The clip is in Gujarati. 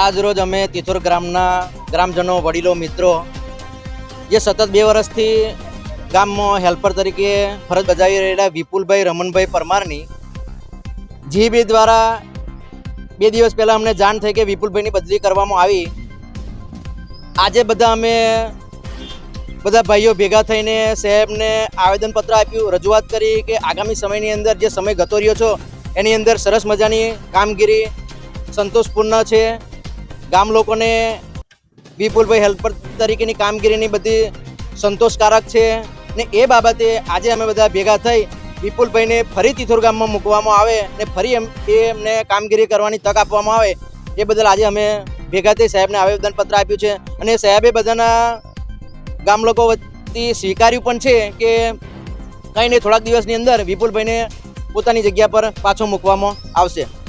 આજ રોજ અમે તિથોર ગ્રામના ગ્રામજનો, વડીલો, મિત્રો, જે સતત બે વર્ષથી ગામમાં હેલ્પર તરીકે ફરજ બજાવી રહેલા વિપુલભાઈ, રમણભાઈ પરમારની જીબી દ્વારા બે દિવસ પહેલાં અમને જાણ થઈ કે વિપુલભાઈની બદલી કરવામાં આવી. આજે બધા અમે બધા ભાઈઓ ભેગા થઈને સાહેબને આવેદનપત્ર આપ્યું, રજૂઆત કરી કે આગામી સમયની અંદર જે સમય ગતો રહ્યો છો એની અંદર સરસ મજાની કામગીરી સંતોષપૂર્ણ છે. ગામ લોકોને વિપુલભાઈ હેલ્પર તરીકેની કામગીરીની બધી સંતોષકારક છે ને એ બાબતે આજે અમે બધા ભેગા થઈ વિપુલભાઈને ફરી તિથોર ગામમાં મૂકવામાં આવે ને ફરી એમ એ એમને કામગીરી કરવાની તક આપવામાં આવે એ બદલ આજે અમે ભેગા થઈ સાહેબને આવેદનપત્ર આપ્યું છે. અને સાહેબે બધાના ગામ લોકો વતી સ્વીકાર્યું પણ છે કે કંઈ નહીં, થોડાક દિવસની અંદર વિપુલભાઈને પોતાની જગ્યા પર પાછો મૂકવામાં આવશે.